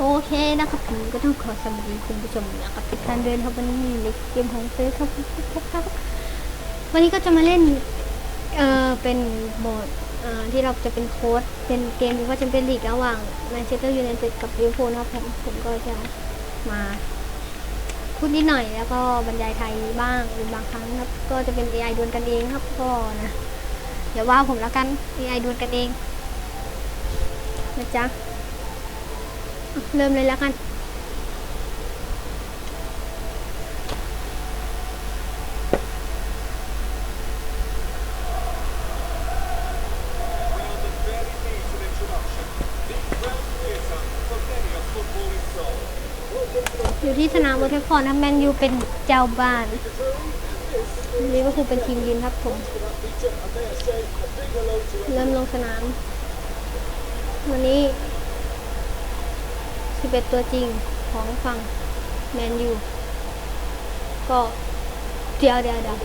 โอเคนะครับผมก็ต้องขอสวัสดีคุณผู้ชมนะครับทุกท่านด้วยนครับวันนี้มีในเกมของเฟซครับครับ วันนี้ก็จะมาเล่น เออเป็นโหมด เอ่อ ที่เราจะเป็นโค้ด เป็นเกมที่ว่าจะเป็นลีกระหว่างแมนเชสเตอร์ยูไนเต็ดกับลิเวอร์พูลนะครับผมผมก็จะมาพูดนิดหน่อยแล้วก็บรรยายไทยบ้างหรือบางครั้งครับ ก็จะเป็น AI ดวลกันเองครับก็นะเดี๋ยวว่าผมแล้วกัน AI ดวลกันเองนะจ๊ะ เริ่มเลยแล้วกัน อยู่ที่สนามวอเตอร์ฟอร์ดนะแมนยูเป็นเจ้าบ้านลิเวอร์พูเป็นทีมยืนครับผม เริ่มลงสนาม วันนี้ 11 ตัวจริงของฝั่งแมนยูก็เดี๋ยวเดี๋ยวเดี๋ยว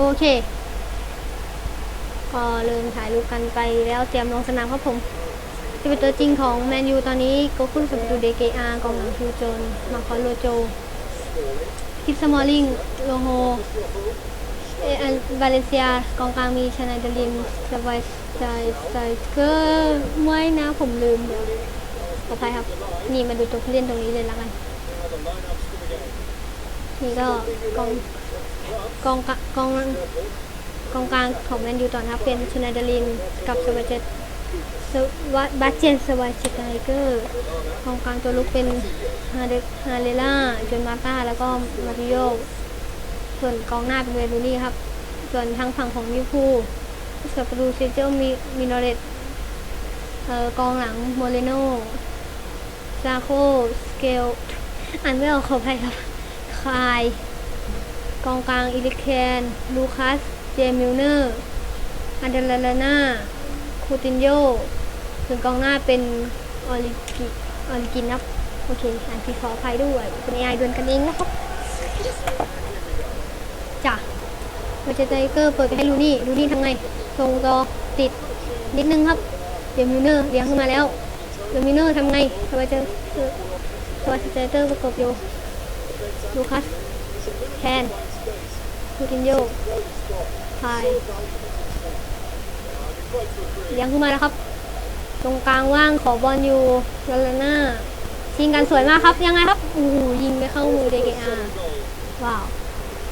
โอเค ก็เริ่มถ่ายรูปกันไปแล้วเตรียมลงสนามครับผมจะเป็นตัวจริงของแมนยูตอนนี้โกคุนสัมตูเดเกอากองหลังทูโจนมาคอนโลโจคิปสมอลลิงโลโฮเออันวาเลเซียกองกลางมีชนาเดลินสบายใจใจเกอร์ไม่นะผมลืมเดี๋ยวขออภัยครับ นี่มาดูตัวผู้เล่นตรงนี้เลยละกัน นี่ก็กอง กองกองกองกลางของแมนยูต่อนะครับเป็นชนาดลินกับสวัสเจตสวัสบาเจนสวัสเจตไทเกอร์กองกลางตัวลุกเป็นฮาเดฮาเลล่าจนมาต้าแล้วก็มาริโอส่วนกองหน้าเป็นเวลูนี่ครับ ส่วนทางฝั่งของลิเวอร์พูสับรูเซเจอร์มีมินอเรตเอ่อกองหลังโมเรโนซาโคสเกลอ่านไม่ออกขออภัยครับคาย กองกลางอิลิเคนลูคัส เจมิลเนอร์อันเดลลาน่าคูตินโยส่วนกองหน้าเป็นออลิกิออลิกินครับโอเคอ่านผิดขออภัยด้วยเป็นไอดวนกันเองนะครับจ้ะมาเจอไทเกอร์เปิดไปให้ลูนี่ลูนี่ทำไงส่งต่อติดนิดนึงครับเจมิลเนอร์เลี้ยงขึ้นมาแล้วเจมิลเนอร์ทำไงสวัสดีสวัสดีเตอร์ประกบอยู่ลูคัสแคน คูตินโยพายเลี้ยงขึ้นมาแล้วครับ ตรงกลางว่างขอบอลอยู่ลาลาน่าชิงกันสวยมากครับ ยังไงครับโอ้โหยิงไปเข้ามือเดเกอาว้าว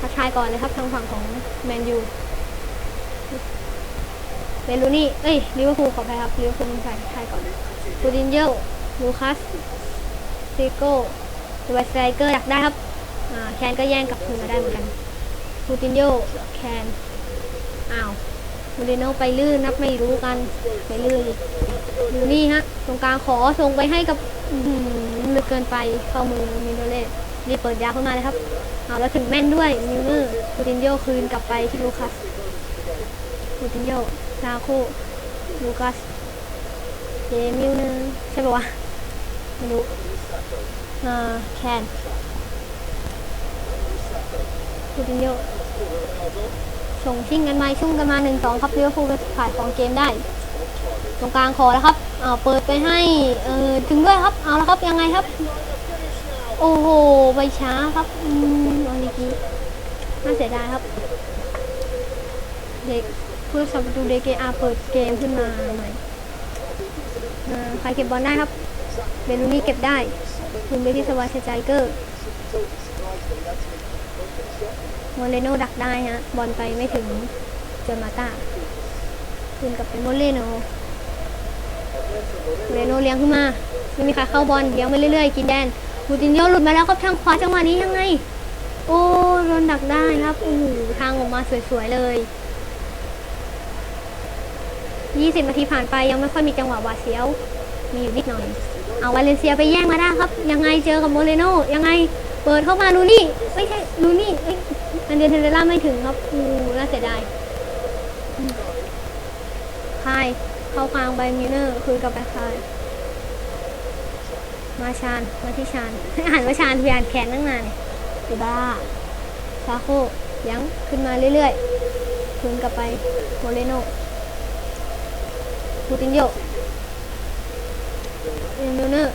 ทักทายก่อนเลยครับทางฝั่งของแมนยูเบลูนี่ เอ้ยลิเวอร์พูลขอไปครับลิเวอร์พูลถ่ทายก่อนคูตินโยลูคัสซิโก้ตัวสไตรเกอร์อยากได้ครับแคนก็แย่งกลับคืนมาได้เหมือนกัน คูตินโยแคนอ้าวมูริโนไปลื่นนับไม่รู้กันไปลื่นอยู่นี่ฮะ ตรงกลางขอส่งไปให้กับอื้อหือลึกเกินไปเข้ามือมิโนเล่รีบเปิดยาเข้ามาเลยครับเอาแล้วถึงแม่นด้วยมิวเนอร์คูตินโยคืนกลับไปที่ลูคัสคูตินโยซาโคลูคัสเจมิวเนอร์ใช่ปะวะไม่รู้อ่าแคน คูตินโยส่งชิ่งกันมาชุ่งกันมาหนึ่งสองครับลิเวอร์พูลเป็นฝ่ายของเกมได้ ตรงกลางขอแล้วครับเอาเปิดไปให้เออถึงด้วยครับ เอาแล้วครับยังไงครับ โอ้โหไปช้าครับอืมอันนี้กี้น่าเสียดายครับ เด็กเพื่อสับประตูเดเกอาเปิดเกมขึ้นมาใหม่ใครเก็บบอลได้ครับเบลูนี่เก็บได้คืนไปที่สวาชใจเกอร์ โมเลโนดักได้ฮะ บอลไปไม่ถึงเจอมาตาคืนกลับไปโมเลโนโมเลโนเลี้ยงขึ้นมา ไม่มีใครเข้าบอลเลี้ยงไปเรื่อยๆ กินแดนบูตินโยหลุดมาแล้วครับทางขวาจังหวะนี้ยังไง โอ้โดนดักได้ครับโอ้โหทางออกมาสวยๆเลย 20 นาทีผ่านไปยังไม่ค่อยมีจังหวะหวาดเสียว มีอยู่นิดหน่อย เอาวาเลนเซียไปแย่งมาได้ครับ ยังไงเจอกับโมเรโนยังไง เปิดเข้ามาลูนี่ ไม่ใช่ลูนี่อันเดนเทเรล่าไม่ถึงครับอู้น่าเสียดายคาย เข้ากลางไปมิเนอร์ คืนกลับไปคาย มาชาน มาที่ชาน อ่านว่าชานพยานแขนตั้งนานเนี่ยอ้บ้าซาโคยังขึ้นมาเรื่อยๆ คืนกลับไปโมเรโนปูตินโยเอมิเนอร์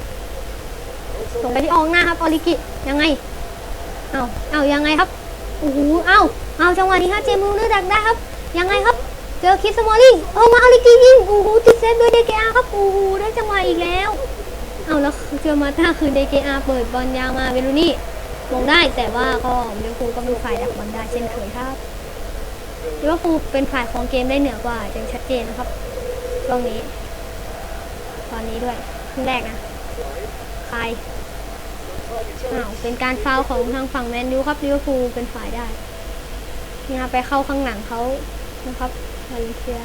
ส่งไปที่อองหน้าครับออริกิยังไงเอาเอายังไงครับโอ้โหเอาเอาจังหวะนี้ฮะเจมิลเนอร์ดักได้ครับ ยังไงครับ เจอคิสมอลลิงเอามาออริกิยิงโอ้โหติดเซตด้วยเดเกอาครับโอ้โหได้จังหวะอีกแล้วเอาแล้วเจอมาต้าคือเดเกอาเปิดบอลยาวมาเวลูนี่มงได้แต่ว่าก็เลี้ยวคูลก็เป็นฝ่ายดักบอลได้เช่นเคยครับเลี้ยวคูลเป็นฝ่ายของเกมได้เหนือกว่าอย่างชัดเจนนะครับตรงนี้ ตอนนี้ด้วยครึ่งแรกนะใคร อ้าวเป็นการฟาวของทางฝั่งแมนยูครับลิเวอร์พูลเป็นฝ่ายได้นี่ครับไปเข้าข้างหลังเขานะครับมาเลเซีย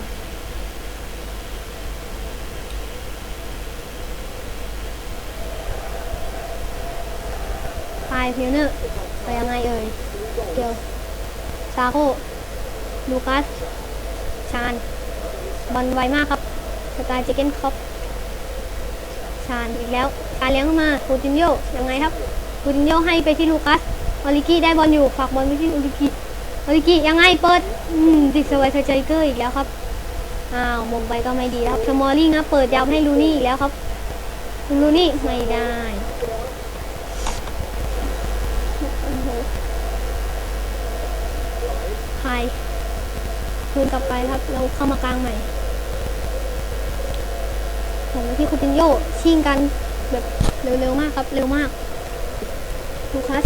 พายพิวเนอร์ไปยังไงเอ่ยเกียวซาโคลูคัสชานบอลไวมากครับสกายเจเกนคอป ชานอีกแล้ว การเลี้ยงเข้ามาคูตินโยยังไงครับคูตินโยให้ไปที่ลูคัสออริกี้ได้บอลอยู่ฝากบอลไปที่ออริกี้ออริกี้ยังไงเปิดอืมติดสวายเจเกอร์อีกแล้วครับอ้าวมงไปก็ไม่ดีแล้วครับสมอลลิงนะเปิดยาวให้ลูนี่อีกแล้วครับลูนี่ไม่ได้พายคืนกลับไปครับเราเข้ามากลางใหม่ ผมไปที่คูตินโยชิ่งกันแบบเร็วๆมากครับ เร็วมากลูคัส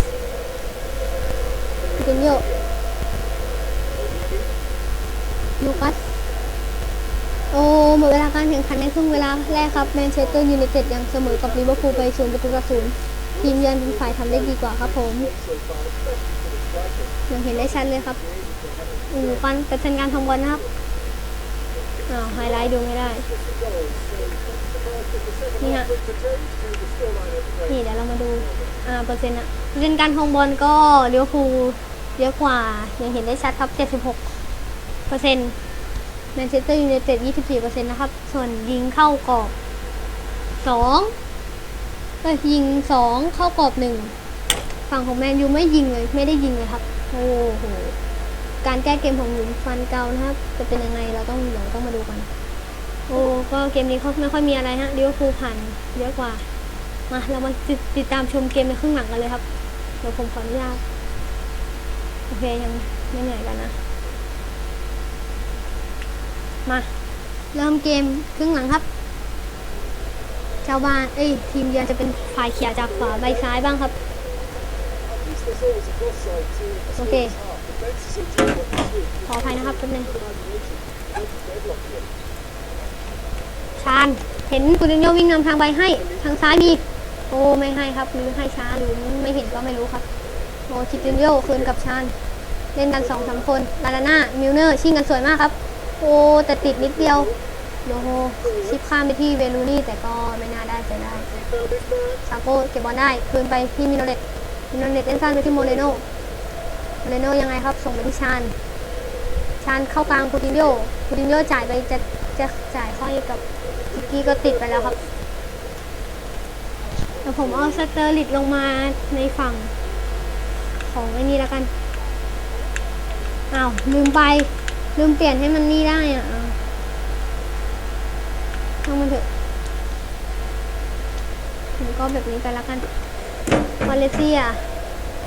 คูตินโยลูคัสโอ้หมดเวลาการแข่งขันในครึ่งเวลาแรกครับแมนเชสเตอร์ยูไนเต็ดยังเสมอกับลิเวอร์พูลไปศูนย์ประตูต่อศูนย์ทีมเยือนเป็นฝ่ายทำได้ดีกว่าครับผมยังเห็นได้ชัดเลยครับอืมการเปอร์เซ็นการทำบอลนะครับ อ้าวไฮไลท์ดูไม่ได้ นี่ฮะ นี่เดี๋ยวเรามาดู อ่าเปอร์เซ็นต์อะเปอร์เซ็นต์การทำบอลก็เลี้ยวภูเยอะกว่ายังเห็นได้ชัดครับ 76เปอร์เซ็นต์แมนเชสเตอร์ยูไนเต็ด24เปอร์เซ็นต์นะครับ ส่วนยิงเข้ากรอบ2เอ้ยยิง 2 เข้ากรอบ 1 ฝั่งของแมนยูไม่ยิงเลย ไม่ได้ยิงเลยครับ โอ้โห การแก้เกมของหลุมฟันเกานะครับ จะเป็นยังไงเราต้องเดี๋ยวต้องมาดูกัน โอ้ก็เกมนี้เขาไม่ค่อยมีอะไรฮะลิเวอร์พูลผ่านเยอะกว่ามาเรามาติดติดตามชมเกมในครึ่งหลังกันเลยครับเดี๋ยวผมขออนุญาตโอเคยังไม่เหนื่อยกันนะ มา เริ่มเกมครึ่งหลังครับเจ้าบ้านเอ้ยทีมเยือนจะเป็นฝ่ายเขียจากขวาไปซ้ายบ้างครับ โอเค ขออภัยนะครับแป๊บนึงชาน เห็นกุดินโยวิ่งนำทางไปให้ ทางซ้ายมี โอ้ไม่ให้ครับหรือให้ช้าหรือไม่เห็นก็ไม่รู้ครับ โอ้คิดดินโยคืนกับชานเล่นกันสองสามคนลาลาน่ามิลเนอร์ชิงกันสวยมากครับ โอ้แต่ติดนิดเดียวโยโฮชิปข้ามไปที่เวลูนี่แต่ก็ไม่น่าได้จะได้ซาโก้เก็บบอลได้ คืนไปที่มิโนเลต มินเลตเล่นสั้นไปที่โมเรโนโมเรโนยังไงครับ ส่งไปที่ชานชานเข้ากลางคูตินโยคูตินโยจ่ายไปจะจะจ่ายค่อยกับทิกกี้ก็ติดไปแล้วครับเดี๋ยวผมเอาสเตอร์ลิตลงมาในฝั่ง ของไอ้นี่แล้วกันอ้าวลืมไป ลืมเปลี่ยนให้มันนี่ได้อะอ้าวช่างมันเถอะผมก็แบบนี้ไปแล้วกัน มาเลเซีย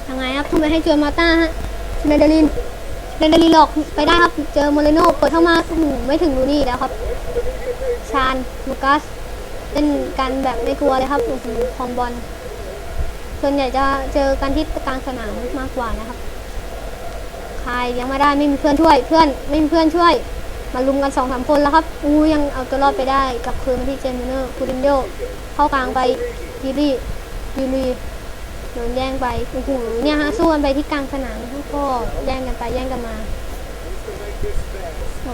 ยังไงครับทำไมให้เจอมาต้าฮะเนเดลินเนเดลินหลอกไปได้ครับ เจอโมเรโน่เปิดเข้ามาอื้อหือไม่ถึงลูนี่แล้วครับ ชาญลูกัสเล่นกันแบบไม่กลัวเลยครับโอ้โหคองบอล ส่วนใหญ่จะเจอกันที่กลางสนามมากกว่านะครับใครยังไม่ได้ไม่มีเพื่อนช่วย เพื่อนไม่มีเพื่อนช่วย มาลุมกันสองสามคนแล้วครับอู้ยังเอาตัวรอดไปได้กับคืนมาที่เจมิเนอร์คูดินโยเข้ากลางไปยูรี่ยูรี โดนแย่งไปโอ้โหเนี่ยฮะสู้กันไปที่กลางสนามก็แย่งกันไปแย่งกันมาโอ้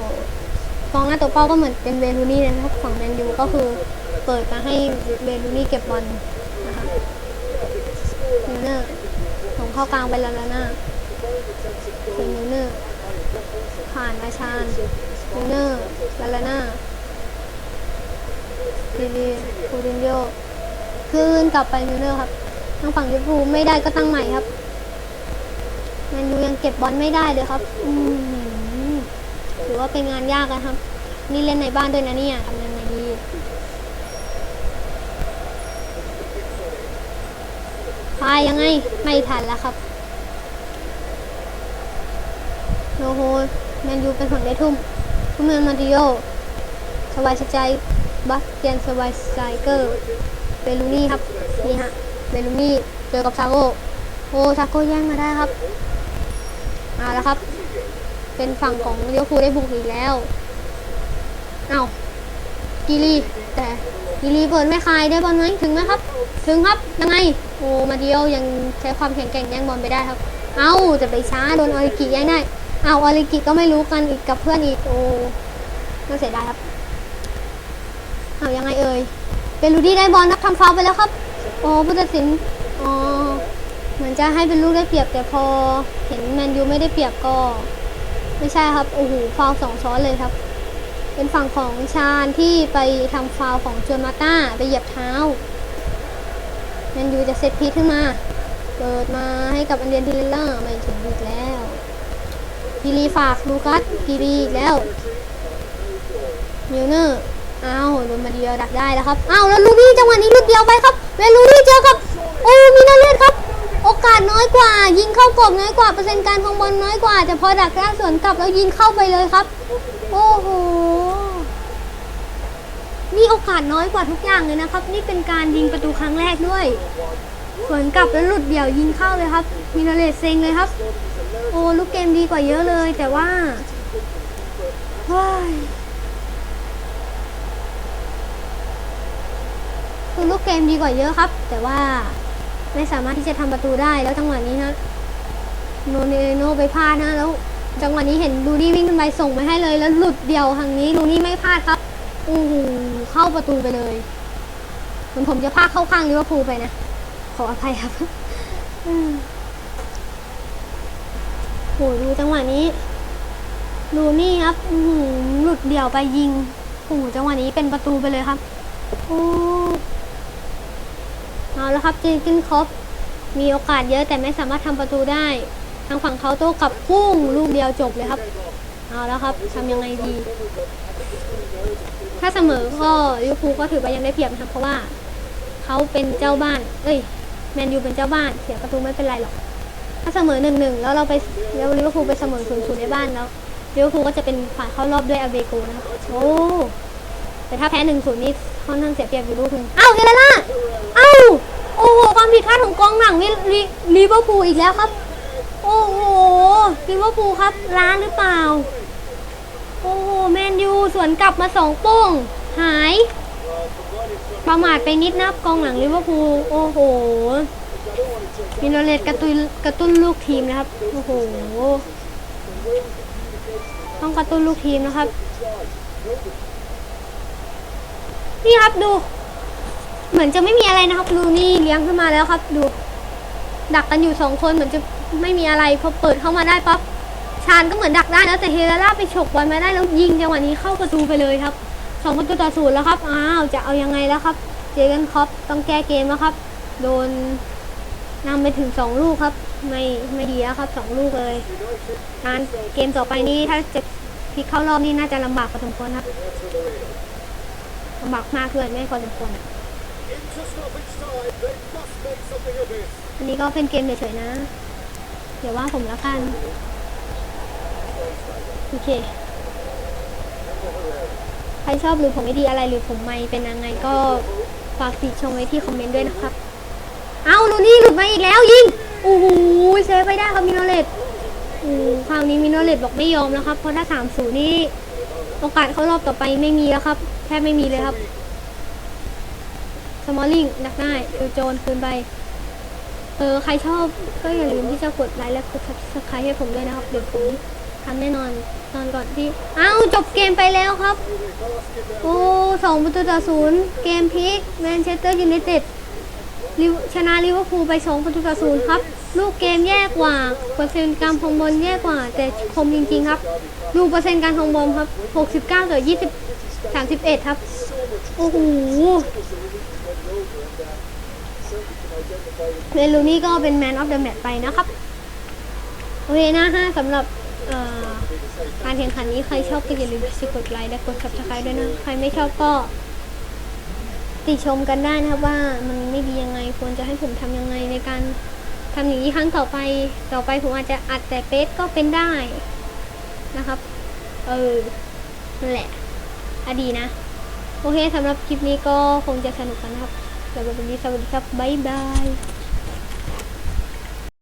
กองหน้าตัวเป้าก็เหมือนเป็นเวลูนี่นะครับฝั่งแมนยูก็คือเปิดมาให้เวลูนี่เก็บบอลนะคะมิเนอร์ส่งเข้ากลางไปแล้วนะเป็นมิเนอร์ผ่านมาชานมิเนอร์ลาลาน่าดีดีคูดินโยคืนกลับไปมิเนอร์ครับ ทางฝั่งลิเวอร์พูลไม่ได้ก็ตั้งใหม่ครับแมนยูยังเก็บบอลไม่ได้เลยครับอืมถือว่าเป็นงานยากนะครับ นี่เล่นในบ้านด้วยนะเนี่ยทำยังไงดีพายยังไง ไม่ทันแล้วครับโอ้โหแมนยูเป็นผลได้ทุ่มทุ่มเงินมาดิโอสบายใจบัสเตียนสบายใจเกอร์เบลูนี่ครับ นี่ฮะ เบลูนี่เจอกับซาโกโอ้ซาโกแย่งมาได้ครับเอาแล้วครับ เป็นฝั่งของเลี้ยวคูได้บุกอีกแล้วเอากีรีแต่กีรีเปิดไม่คายได้บอลไหมถึงไหมครับ ถึงครับยังไงโอ้มาเดียวยังใช้ความแข็งแกร่งแย่งบอลไปได้ครับ เอาจะไปช้าโดนออริกิแย่งได้เอาออริกิก็ไม่รู้กันอีกกับเพื่อนอีกโอ้น่าเสียดายครับเอายังไงเอ่ยเบลูดี้ได้บอลนับทำฟาวไปแล้วครับ โอ้ผู้ตัดสินอ๋อเหมือนจะให้เป็นลูกได้เปรียบแต่พอ เห็นแมนยูไม่ได้เปรียบก็ ไม่ใช่ครับโอ้โหฟาวสองซ้อนเลยครับ เป็นฝั่งของชาญที่ไปทำฟาวของจวนมาต้าไปเหยียบเท้าแมนยูจะเซตพีทขึ้นมา เปิดมาให้กับอันเดียนทิลเลอร์ไม่ถึงอีกแล้วพีรีฝากลูกัสพีรีอีกแล้วมิลเนอร์ อ้าวโดนมาเดียวดักได้แล้วครับอ้าวแล้วลูนี่จังหวะนี้ลูกเดียวไปครับเวลูนี่เจอกับโอ้มีนาเลือดครับ โอกาสน้อยกว่า ยิงเข้ากรอบน้อยกว่าเปอร์เซ็นต์การคองบอลน้อยกว่าแต่พอดักด้านสวนกลับแล้วยิงเข้าไปเลยครับ โอ้โหนี่โอกาสน้อยกว่าทุกอย่างเลยนะครับ นี่เป็นการยิงประตูครั้งแรกด้วยสวนกลับแล้วหลุดเดี่ยวยิงเข้าเลยครับมินาเลสเซ็งเลยครับ โอ้ลูกเกมดีกว่าเยอะเลย แต่ว่าเฮ้ย คือลูกเกมดีกว่าเยอะครับ แต่ว่าไม่สามารถที่จะทำประตูได้แล้วจังหวะนี้ฮะโนเนโนไปพลาดนะแล้ว จังหวะนี้เห็นลูนี่วิ่งขึ้นไปส่งไปให้เลยแล้วหลุดเดียวทางนี้ลูนี่ไม่พลาดครับอู้หูเข้าประตูไปเลยเหมือนผมจะพลาดเข้าข้างลิเวอร์พูลไปนะขออภัยครับอืมโหดูจังหวะนี้ลูนี่ครับอื้อหือหลุดเดี่ยวไปยิงโอ้โหจังหวะนี้เป็นประตูไปเลยครับ โอ้ เอาแล้วครับเจนกินครอปมีโอกาสเยอะแต่ไม่สามารถทำประตูได้ ทางฝั่งเขาโต้กลับพุ่งลูกเดียวจบเลยครับ เอาแล้วครับทำยังไงดี ถ้าเสมอก็ลิเวอร์พูก็ถือว่ายังได้เปรียบนะครับ เพราะว่าเขาเป็นเจ้าบ้าน เอ้ยแมนยูเป็นเจ้าบ้าน เสียประตูไม่เป็นไรหรอก ถ้าเสมอหนึ่งหนึ่งแล้วเราไปแล้วลิเวอร์พูลไปเสมอศูนย์ศูนย์ในบ้านแล้วลิเวอร์พูลก็จะเป็นฝ่ายเข้ารอบด้วยอาเบโกนะครับโอ้ แต่ถ้าแพ้หนึ่งศูนย์นี่ค่อนข้างเสียเปรียบอยู่ลูกนึ่งอ้าวเฮเลล่าอ้าวโอ้โหความผิดพลาดของกองหลังนี่ลิลิเวอร์พูลอีกแล้วครับ โอ้โหลิเวอร์พูลครับล้างหรือเปล่า โอ้โหแมนยูสวนกลับมาสองโป้งหาย ประมาทไปนิดนับกองหลังลิเวอร์พูลโอ้โหมิโนเลตกระตุนกระตุ้นลูกทีมนะครับ โอ้โห ต้องกระตุ้นลูกทีมนะครับ นี่ครับดู เหมือนจะไม่มีอะไรนะครับดูนี่เลี้ยงขึ้นมาแล้วครับ ดู ดักกันอยู่สองคนเหมือนจะไม่มีอะไรพอเปิดเข้ามาได้ปั๊บชานก็เหมือนดักได้แล้วแต่เฮเลล่าไปฉกบอลมาได้แล้วยิงจังหวะนี้เข้าประตูไปเลยครับสองประตูต่อศูนย์แล้วครับอ้าวจะเอายังไงแล้วครับ เจอกันครอปต้องแก้เกมแล้วครับ โดนนำไปถึงสองลูกครับ ไม่ไม่ดีแล้วครับสองลูกเลยการเกมต่อไปนี้ถ้าจะพลิกเข้ารอบนี่น่าจะลำบากพอสมควรครับ ลำบากมากเลยไม่พอสมควรอะอันนี้ก็เป็นเกมเฉยๆนะ เดี๋ยวว่าผมละกัน โอเค ใครชอบหรือผมไม่ดีอะไรหรือผมไม่เป็นยังไงก็ฝากติชมไว้ที่คอมเมนต์ด้วยนะครับ เอาลูนี่หลุดมาอีกแล้วยิงโอ้โหเซฟไปได้ครับมิโนเลตอือคราวนี้มิโนเลตบอกไม่ยอมแล้วครับ เพราะถ้าสามศูนย์นี่ โอกาสเข้ารอบต่อไปไม่มีแล้วครับ แทบไม่มีเลยครับ สมอลลิงดักได้ดูโจนคืนไป เออ ใครชอบก็อย่าลืมที่จะกดไลค์และกด subscribe ให้ผมด้วยนะครับ เดี๋ยวผมทำแน่นอนตอนก่อนที่อ้าวจบเกมไปแล้วครับ โอ้สองประตูต่อศูนย์เกมพลิกแมนเชสเตอร์ยูไนเต็ดชนะลิเวอร์พูลไปสองประตูต่อศูนย์ครับ ลูกเกมแย่กว่า เปอร์เซ็นต์การคองบอลแย่กว่า แต่คมจริงๆครับ ดูเปอร์เซ็นต์การคองบอลครับ 69ต่อ20 31 ครับ โอ้โหเมลูนี่ก็เป็นแมนออฟเดอะแมตไปนะครับ โอเคนะฮะสำหรับการแข่งขันนี้ใครชอบก็อย่าลืมกดไลค์และกด subscribe ด้วยนะ ใครไม่ชอบก็ติชมกันได้นะครับว่ามันไม่ดียังไงควรจะให้ผมทำยังไงในการ ทำอย่างนี้ครั้งต่อไปต่อไปผมอาจจะอัดแต่เป๊ก็เป็นได้นะครับ เออนั่นแหละอดีนะ โอเคสำหรับคลิปนี้ก็คงจะสนุกกันนะครับสำหรับวันนี้สวัสดีครับ บ๊ายบาย